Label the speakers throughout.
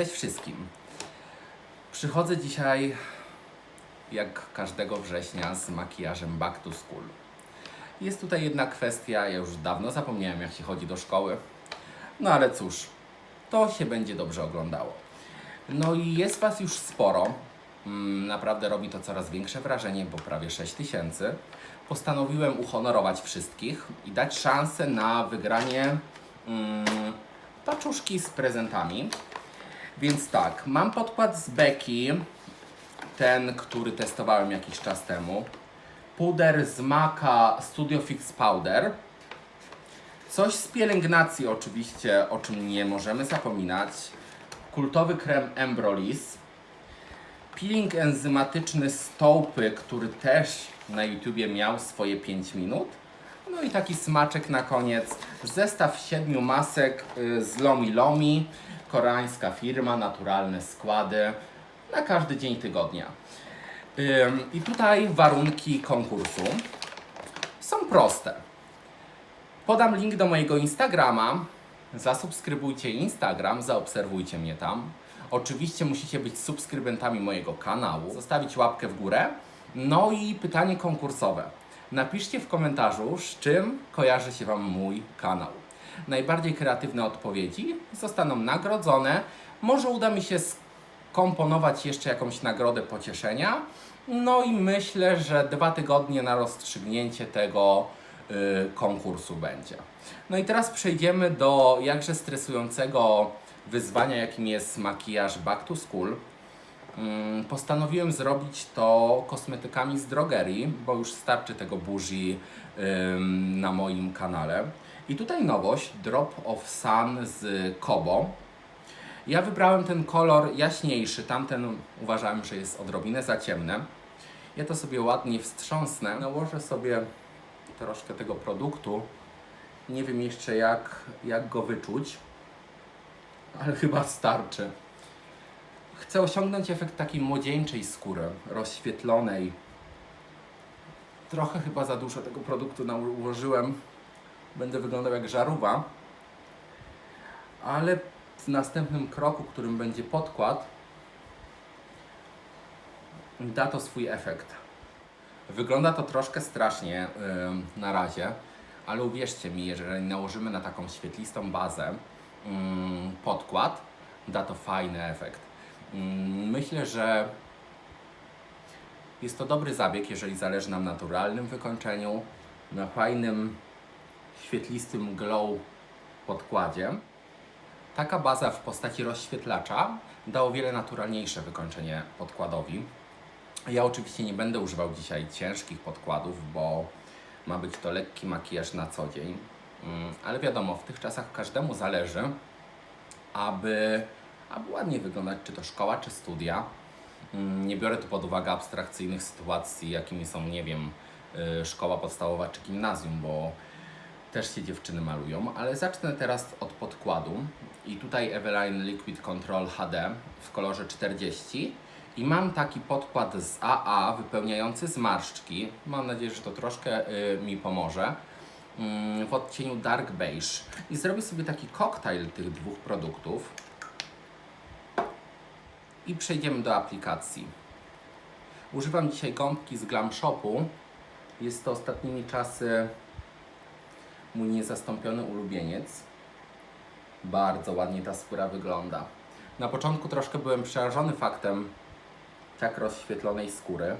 Speaker 1: Cześć wszystkim. Przychodzę dzisiaj, jak każdego września, z makijażem Back to School. Jest tutaj jedna kwestia, ja już dawno zapomniałem, jak się chodzi do szkoły. No ale cóż, to się będzie dobrze oglądało. No i jest Was już sporo. Mm, Naprawdę robi to coraz większe wrażenie, bo prawie 6 tysięcy. Postanowiłem uhonorować wszystkich i dać szansę na wygranie mm, paczuszki z prezentami. Więc tak, mam podkład z Becky, ten, który testowałem jakiś czas temu. Puder z Maka Studio Fix Powder. Coś z pielęgnacji oczywiście, o czym nie możemy zapominać. Kultowy krem Embrolis. Peeling enzymatyczny Stołpy, który też na YouTubie miał swoje 5 minut. No i taki smaczek na koniec. Zestaw siedmiu masek y, z Lomi Lomi. Koreańska firma, naturalne składy. Na każdy dzień tygodnia. I tutaj warunki konkursu są proste. Podam link do mojego Instagrama. Zasubskrybujcie Instagram, zaobserwujcie mnie tam. Oczywiście musicie być subskrybentami mojego kanału, zostawić łapkę w górę. No i pytanie konkursowe. Napiszcie w komentarzu, z czym kojarzy się Wam mój kanał. Najbardziej kreatywne odpowiedzi zostaną nagrodzone. Może uda mi się skomponować jeszcze jakąś nagrodę pocieszenia. No i myślę, że dwa tygodnie na rozstrzygnięcie tego y, konkursu będzie. No i teraz przejdziemy do jakże stresującego wyzwania, jakim jest makijaż Back to School. Mm, Postanowiłem zrobić to kosmetykami z drogerii, bo już starczy tego buzi na moim kanale. I tutaj nowość, Drop of Sun z Kobo. Ja wybrałem ten kolor jaśniejszy, tamten uważałem, że jest odrobinę za ciemne. Ja to sobie ładnie wstrząsnę, nałożę sobie troszkę tego produktu. Nie wiem jeszcze jak, jak go wyczuć, ale chyba starczy. Chcę osiągnąć efekt takiej młodzieńczej skóry, rozświetlonej. Trochę chyba za dużo tego produktu nałożyłem. Będę wyglądał jak żarówa. Ale w następnym kroku, którym będzie podkład, da to swój efekt. Wygląda to troszkę strasznie yy, na razie, ale uwierzcie mi, jeżeli nałożymy na taką świetlistą bazę yy, podkład, da to fajny efekt. Mm, Myślę, że jest to dobry zabieg, jeżeli zależy nam na naturalnym wykończeniu, na fajnym, świetlistym glow podkładzie. Taka baza w postaci rozświetlacza da o wiele naturalniejsze wykończenie podkładowi. Ja oczywiście nie będę używał dzisiaj ciężkich podkładów, bo ma być to lekki makijaż na co dzień. Mm, Ale wiadomo, w tych czasach każdemu zależy, aby, aby ładnie wyglądać, czy to szkoła, czy studia. Mm, Nie biorę tu pod uwagę abstrakcyjnych sytuacji, jakimi są, nie wiem, y, szkoła podstawowa czy gimnazjum, bo też się dziewczyny malują, ale zacznę teraz od podkładu. I tutaj Eveline Liquid Control HD w kolorze 40. I mam taki podkład z AA wypełniający zmarszczki. Mam nadzieję, że to troszkę y, mi pomoże. Mm, w odcieniu Dark Beige. I zrobię sobie taki koktajl tych dwóch produktów. I przejdziemy do aplikacji. Używam dzisiaj gąbki z Glam Shopu. Jest to ostatnimi czasy mój niezastąpiony ulubieniec. Bardzo ładnie ta skóra wygląda. Na początku troszkę byłem przerażony faktem tak rozświetlonej skóry.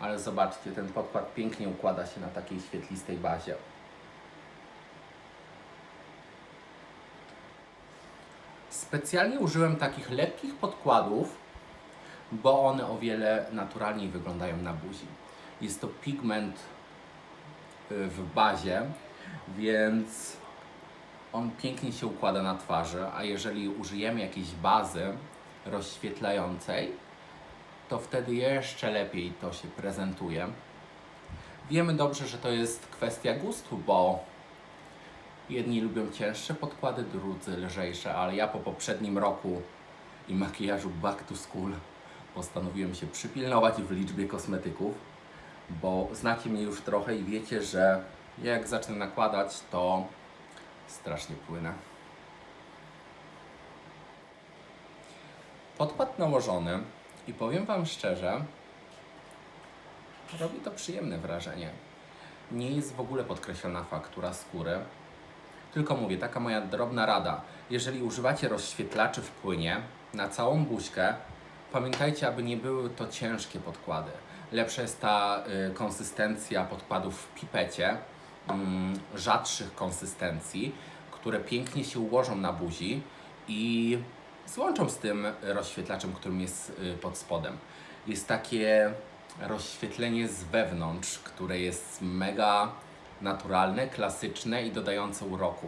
Speaker 1: Ale zobaczcie, ten podkład pięknie układa się na takiej świetlistej bazie. Specjalnie użyłem takich lekkich podkładów, bo one o wiele naturalniej wyglądają na buzi. Jest to pigment y, w bazie, więc on pięknie się układa na twarzy, a jeżeli użyjemy jakiejś bazy rozświetlającej, to wtedy jeszcze lepiej to się prezentuje. Wiemy dobrze, że to jest kwestia gustu, bo jedni lubią cięższe podkłady, drudzy lżejsze, ale ja po poprzednim roku i makijażu back to school postanowiłem się przypilnować w liczbie kosmetyków, bo znacie mnie już trochę i wiecie, że jak zacznę nakładać, to strasznie płynę. Podkład nałożony i powiem Wam szczerze, robi to przyjemne wrażenie. Nie jest w ogóle podkreślona faktura skóry. Tylko mówię, taka moja drobna rada. Jeżeli używacie rozświetlaczy w płynie na całą buźkę, pamiętajcie, aby nie były to ciężkie podkłady. Lepsza jest ta y, konsystencja podkładów w pipecie, mm, rzadszych konsystencji, które pięknie się ułożą na buzi i złączą z tym rozświetlaczem, którym jest y, pod spodem. Jest takie rozświetlenie z wewnątrz, które jest mega naturalne, klasyczne i dodające uroku.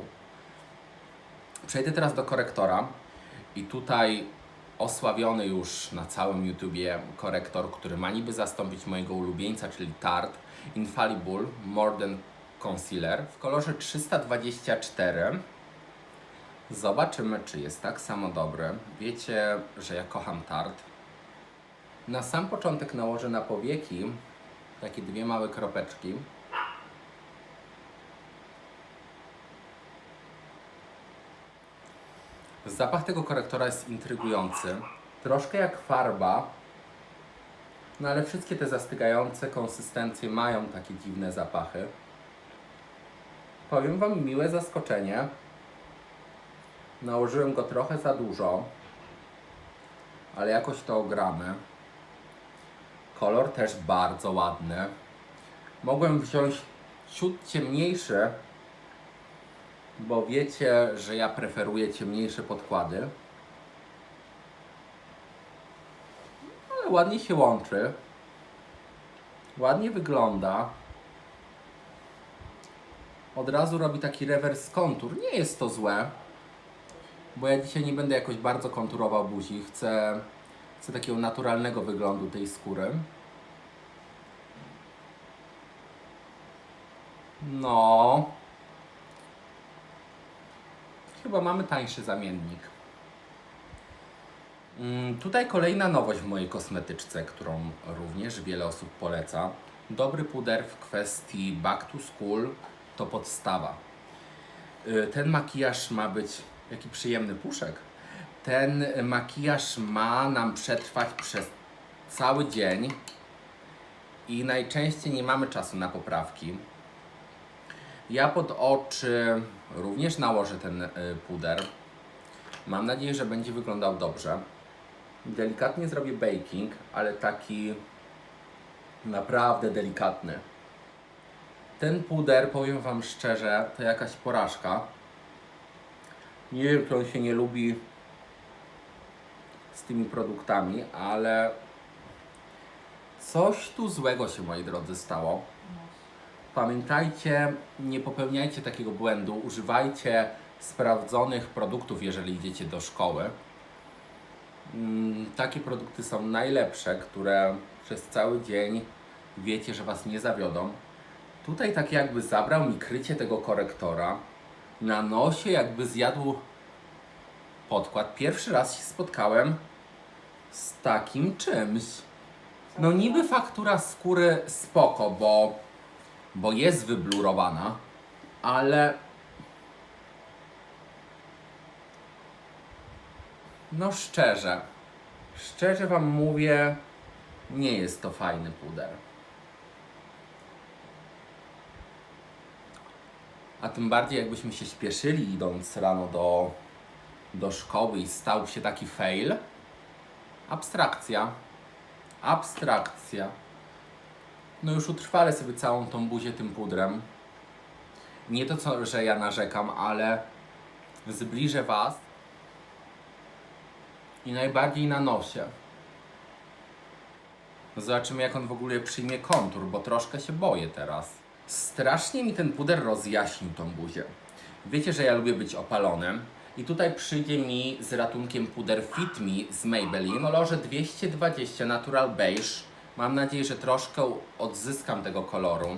Speaker 1: Przejdę teraz do korektora i tutaj osławiony już na całym YouTubie korektor, który ma niby zastąpić mojego ulubieńca, czyli Tarte Infallible Modern Concealer w kolorze 324. Zobaczymy, czy jest tak samo dobry. Wiecie, że ja kocham Tarte. Na sam początek nałożę na powieki takie dwie małe kropeczki. Zapach tego korektora jest intrygujący. Troszkę jak farba, no ale wszystkie te zastygające konsystencje mają takie dziwne zapachy. Powiem Wam miłe zaskoczenie. Nałożyłem go trochę za dużo, ale jakoś to ogramy. Kolor też bardzo ładny. Mogłem wziąć ciut ciemniejszy, bo wiecie, że ja preferuję ciemniejsze podkłady. Ale ładnie się łączy. Ładnie wygląda. Od razu robi taki rewers kontur. Nie jest to złe, bo ja dzisiaj nie będę jakoś bardzo konturował buzi. Chcę, chcę takiego naturalnego wyglądu tej skóry. No. Mamy tańszy zamiennik. Mm, Tutaj kolejna nowość w mojej kosmetyczce, którą również wiele osób poleca. Dobry puder w kwestii back to school to podstawa. Y, Ten makijaż ma być, jaki przyjemny puszek. Ten makijaż ma nam przetrwać przez cały dzień i najczęściej nie mamy czasu na poprawki. Ja pod oczy również nałożę ten y, puder. Mam nadzieję, że będzie wyglądał dobrze. Delikatnie zrobię baking, ale taki naprawdę delikatny. Ten puder, powiem Wam szczerze, to jakaś porażka. Nie wiem, czy on się nie lubi z tymi produktami, ale coś tu złego się, moi drodzy, stało. Pamiętajcie, nie popełniajcie takiego błędu. Używajcie sprawdzonych produktów, jeżeli idziecie do szkoły. Mm, Takie produkty są najlepsze, które przez cały dzień wiecie, że Was nie zawiodą. Tutaj tak jakby zabrał mi krycie tego korektora. Na nosie jakby zjadł podkład. Pierwszy raz się spotkałem z takim czymś. No niby faktura skóry spoko, bo, bo jest wyblurowana, ale no szczerze, szczerze Wam mówię, nie jest to fajny puder. A tym bardziej jakbyśmy się śpieszyli idąc rano do, do szkoły i stał się taki fail. Abstrakcja. Abstrakcja. No już utrwalę sobie całą tą buzię tym pudrem. Nie to, co, że ja narzekam, ale zbliżę Was i najbardziej na nosie. Zobaczymy, jak on w ogóle przyjmie kontur, bo troszkę się boję teraz. Strasznie mi ten puder rozjaśnił tą buzię. Wiecie, że ja lubię być opalonym. I tutaj przyjdzie mi z ratunkiem puder Fit Me z Maybelline kolorze 220 Natural Beige. Mam nadzieję, że troszkę odzyskam tego koloru.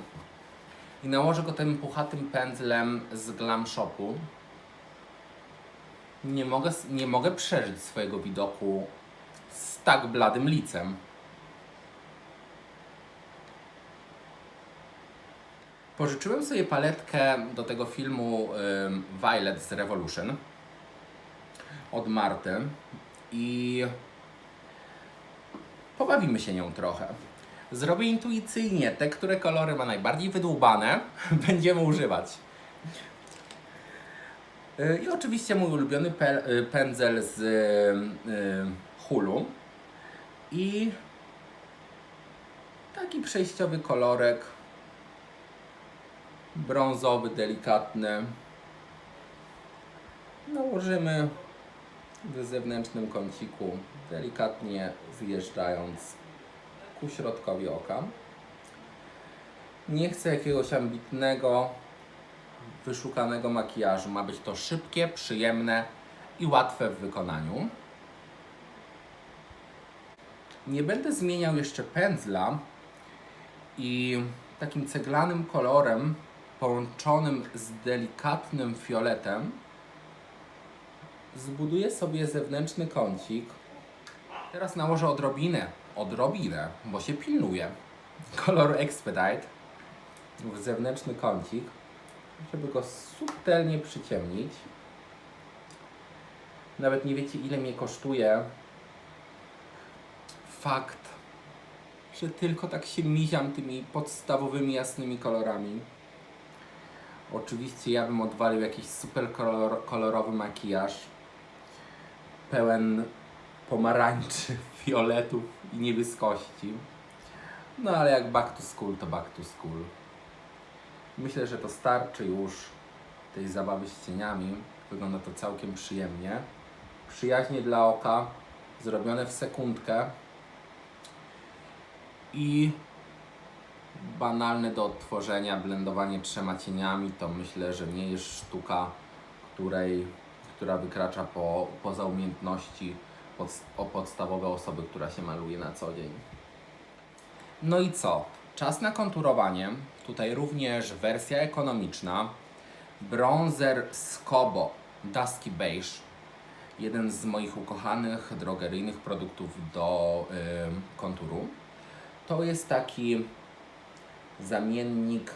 Speaker 1: I nałożę go tym puchatym pędzlem z Glam Shopu. Nie mogę, nie mogę przeżyć swojego widoku z tak bladym licem. Pożyczyłem sobie paletkę do tego filmu Violet z Revolution od Marty i pobawimy się nią trochę. Zrobię intuicyjnie te, które kolory ma najbardziej wydłubane, będziemy używać. Y, I oczywiście mój ulubiony pe- y, pędzel z y, hulu. I taki przejściowy kolorek. Brązowy, delikatny. Nałożymy w zewnętrznym kąciku, delikatnie zjeżdżając ku środkowi oka. Nie chcę jakiegoś ambitnego, wyszukanego makijażu. Ma być to szybkie, przyjemne i łatwe w wykonaniu. Nie będę zmieniał jeszcze pędzla i takim ceglanym kolorem połączonym z delikatnym fioletem zbuduję sobie zewnętrzny kącik. Teraz nałożę odrobinę, odrobinę, bo się pilnuje. Kolor Expedite w zewnętrzny kącik, żeby go subtelnie przyciemnić. Nawet nie wiecie ile mnie kosztuje fakt, że tylko tak się miziam tymi podstawowymi jasnymi kolorami. Oczywiście ja bym odwalił jakiś super kolor, kolorowy makijaż pełen pomarańczy, fioletów i niebieskości. No ale jak back to school, to back to school. Myślę, że to starczy już tej zabawy z cieniami. Wygląda to całkiem przyjemnie. Przyjaźnie dla oka, zrobione w sekundkę i banalne do odtworzenia, blendowanie trzema cieniami, to myślę, że nie jest sztuka, której, która wykracza po, poza umiejętności pod, o podstawowe osoby, która się maluje na co dzień. No i co? Czas na konturowanie. Tutaj również wersja ekonomiczna. Bronzer Scobo Dusky Beige. Jeden z moich ukochanych drogeryjnych produktów do y, konturu. To jest taki zamiennik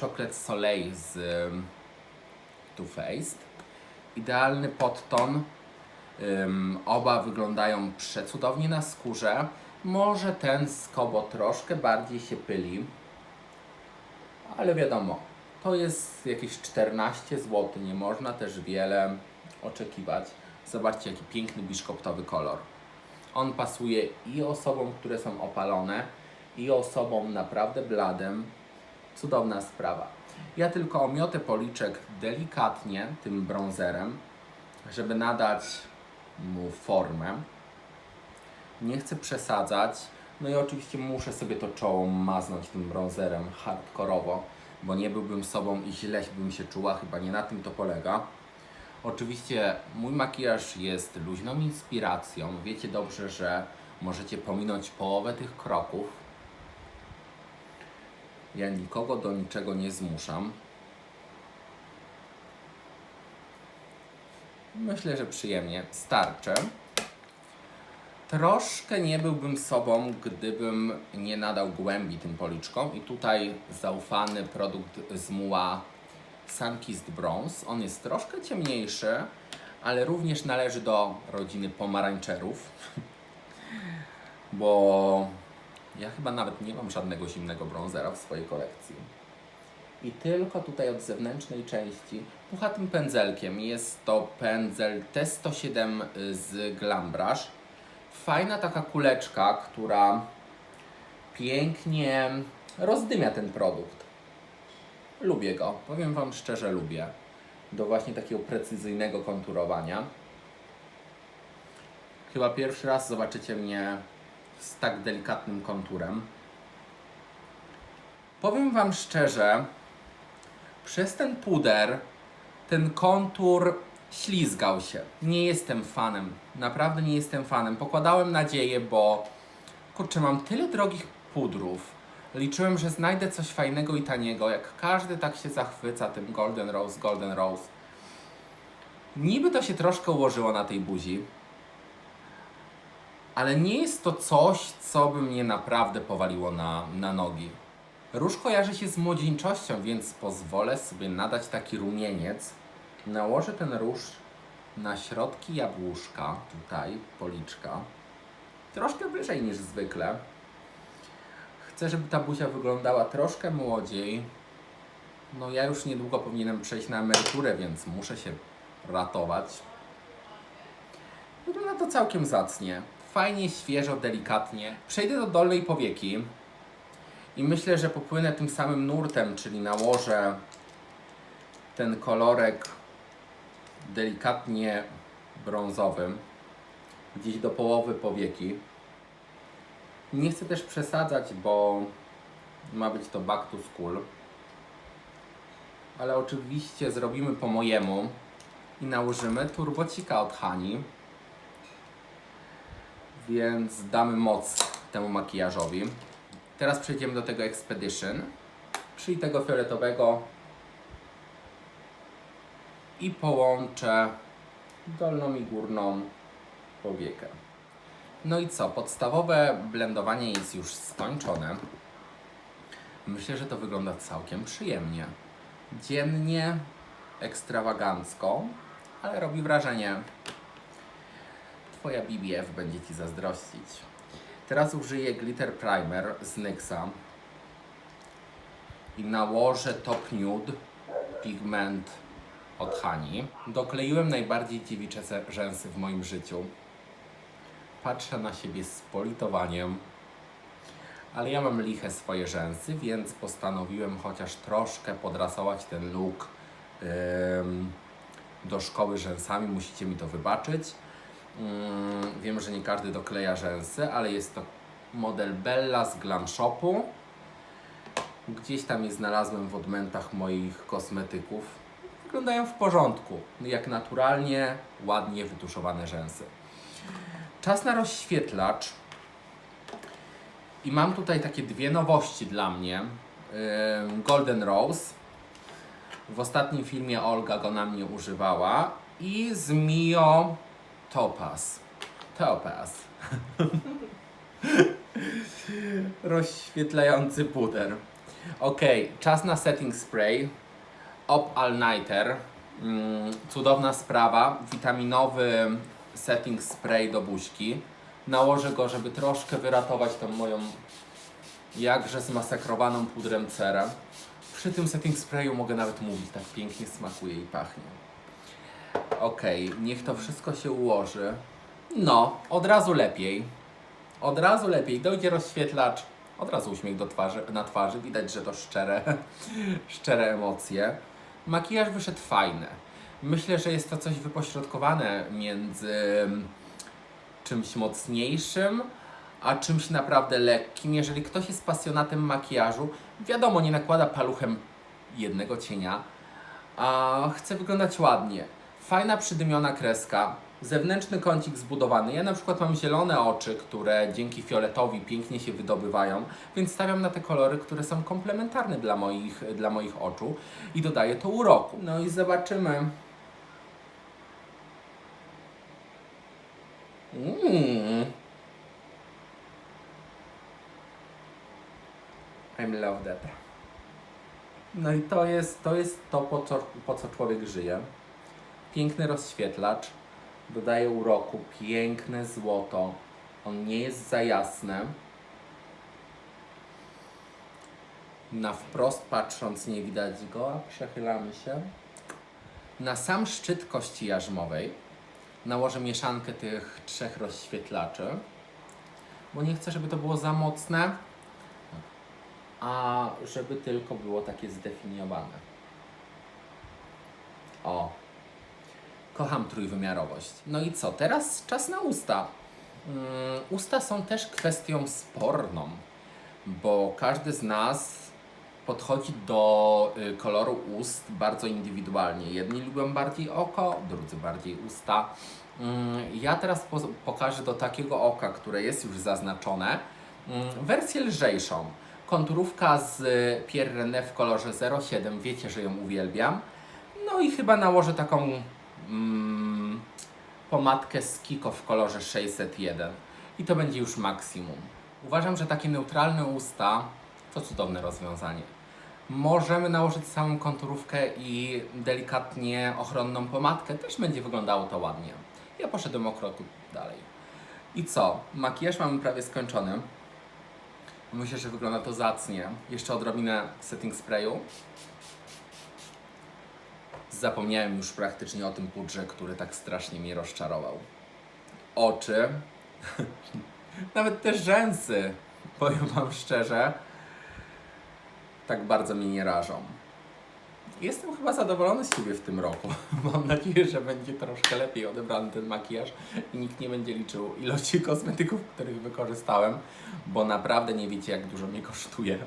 Speaker 1: Chocolate Soleil z ym, Too Faced. Idealny podton. Oba wyglądają przecudownie na skórze. Może ten z Kobo troszkę bardziej się pyli. Ale wiadomo, to jest jakieś 14 zł. Nie można też wiele oczekiwać. Zobaczcie, jaki piękny biszkoptowy kolor. On pasuje i osobom, które są opalone, i osobom naprawdę bladym. Cudowna sprawa. Ja tylko omiotę policzek delikatnie tym bronzerem, żeby nadać mu formę. Nie chcę przesadzać. No i oczywiście muszę sobie to czoło maznąć tym bronzerem hardkorowo, bo nie byłbym sobą i źle bym się czuła, chyba nie na tym to polega. Oczywiście mój makijaż jest luźną inspiracją. Wiecie dobrze, że możecie pominąć połowę tych kroków. Ja nikogo do niczego nie zmuszam. Myślę, że przyjemnie starczy. Troszkę nie byłbym sobą, gdybym nie nadał głębi tym policzkom. I tutaj zaufany produkt z muła Sunkissed Bronze. On jest troszkę ciemniejszy, ale również należy do rodziny pomarańczerów. Bo ja chyba nawet nie mam żadnego zimnego bronzera w swojej kolekcji. I tylko tutaj od zewnętrznej części puchatym pędzelkiem jest to pędzel T107 z Glam Brush. Fajna taka kuleczka, która pięknie rozdymia ten produkt. Lubię go, powiem Wam szczerze, lubię. Do właśnie takiego precyzyjnego konturowania. Chyba pierwszy raz zobaczycie mnie z tak delikatnym konturem. Powiem Wam szczerze, przez ten puder ten kontur ślizgał się. Nie jestem fanem. Naprawdę nie jestem fanem. Pokładałem nadzieję, bo kurczę, mam tyle drogich pudrów. Liczyłem, że znajdę coś fajnego i taniego. Jak każdy tak się zachwyca tym Golden Rose, Golden Rose. Niby to się troszkę ułożyło na tej buzi, ale nie jest to coś, co by mnie naprawdę powaliło na, na nogi. Róż kojarzy się z młodzieńczością, więc pozwolę sobie nadać taki rumieniec. Nałożę ten róż na środki jabłuszka, tutaj, policzka. troszkę wyżej niż zwykle. Chcę, żeby ta buzia wyglądała troszkę młodziej. No ja już niedługo powinienem przejść na emeryturę, więc muszę się ratować. Wygląda to całkiem zacnie. Fajnie, świeżo, delikatnie. Przejdę do dolnej powieki i myślę, że popłynę tym samym nurtem, czyli nałożę ten kolorek delikatnie brązowym gdzieś do połowy powieki. Nie chcę też przesadzać, bo ma być to back to school. Ale oczywiście zrobimy po mojemu i nałożymy turbocika od Hani. Więc damy moc temu makijażowi. Teraz przejdziemy do tego Expedition, czyli tego fioletowego i połączę dolną i górną powiekę. No i co? Podstawowe blendowanie jest już skończone. Myślę, że to wygląda całkiem przyjemnie. Dziennie, ekstrawagancko, ale robi wrażenie. Twoja BBF będzie Ci zazdrościć. Teraz użyję Glitter Primer z NYXa i nałożę Top Nude pigment od Hani. Dokleiłem najbardziej dziewicze rzęsy w moim życiu. Patrzę na siebie z politowaniem, ale ja mam liche swoje rzęsy, więc postanowiłem chociaż troszkę podrasować ten look ym, do szkoły rzęsami. Musicie mi to wybaczyć. Ym, wiem, że nie każdy dokleja rzęsy, ale jest to model Bella z Glam Shopu. Gdzieś tam je znalazłem w odmętach moich kosmetyków. Wyglądają w porządku, jak naturalnie, ładnie wytuszowane rzęsy. Czas na rozświetlacz. I mam tutaj takie dwie nowości dla mnie. Golden Rose. W ostatnim filmie Olga go na mnie używała. I z Mio Topaz. Topaz. Rozświetlający puder. Ok, czas na setting spray. Op All Nighter. Mm, cudowna sprawa. Witaminowy setting spray do buźki. Nałożę go, żeby troszkę wyratować tą moją jakże zmasakrowaną pudrem cerę. Przy tym setting sprayu mogę nawet mówić, tak pięknie smakuje i pachnie. Okej, niech to wszystko się ułoży. No, od razu lepiej. Od razu lepiej. Dojdzie rozświetlacz. Od razu uśmiech do twarzy, na twarzy. Widać, że to szczere, szczere emocje. Makijaż wyszedł fajny. Myślę, że jest to coś wypośrodkowane między mm, czymś mocniejszym, a czymś naprawdę lekkim. Jeżeli ktoś jest pasjonatem makijażu, wiadomo, nie nakłada paluchem jednego cienia, a chce wyglądać ładnie. Fajna przydymiona kreska, zewnętrzny kącik zbudowany. Ja na przykład mam zielone oczy, które dzięki fioletowi pięknie się wydobywają, więc stawiam na te kolory, które są komplementarne dla moich, dla moich oczu i dodaje to uroku. No i zobaczymy. Mm. I'm love that. No i to jest to, jest to po, co, po co człowiek żyje. Piękny rozświetlacz, dodaje uroku, piękne złoto. On nie jest za jasny. Na wprost patrząc nie widać go, przechylamy się. Na sam szczyt kości jarzmowej nałożę mieszankę tych trzech rozświetlaczy, bo nie chcę, żeby to było za mocne, a żeby tylko było takie zdefiniowane. O, kocham trójwymiarowość. No i co? Teraz czas na usta. Mm, usta są też kwestią sporną, bo każdy z nas podchodzi do y, koloru ust bardzo indywidualnie. Jedni lubią bardziej oko, drudzy bardziej usta. Mm, Ja teraz po pokażę do takiego oka, które jest już zaznaczone, mm, wersję lżejszą. Konturówka z Pierre René w kolorze 07, wiecie, że ją uwielbiam. No i chyba nałożę taką mm, pomadkę z Kiko w kolorze 601. I to będzie już maksimum. Uważam, że takie neutralne usta to cudowne rozwiązanie. Możemy nałożyć całą konturówkę i delikatnie ochronną pomadkę. Też będzie wyglądało to ładnie. Ja poszedłem o krok dalej. I co? Makijaż mamy prawie skończony. Myślę, że wygląda to zacnie. Jeszcze odrobinę setting sprayu. Zapomniałem już praktycznie o tym pudrze, który tak strasznie mnie rozczarował. Oczy. Nawet te rzęsy, powiem Wam szczerze, tak bardzo mnie nie rażą. Jestem chyba zadowolony z siebie w tym roku. Mam nadzieję, że będzie troszkę lepiej odebrany ten makijaż i nikt nie będzie liczył ilości kosmetyków, których wykorzystałem, bo naprawdę nie wiecie, jak dużo mnie kosztuje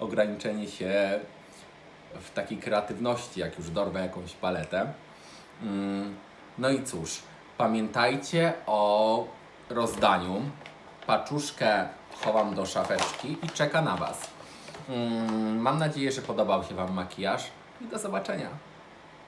Speaker 1: ograniczenie się w takiej kreatywności, jak już dorwę jakąś paletę. Mm, No i cóż, pamiętajcie o rozdaniu. Paczuszkę chowam do szafeczki i czeka na Was. Mm, Mam nadzieję, że podobał się Wam makijaż i do zobaczenia.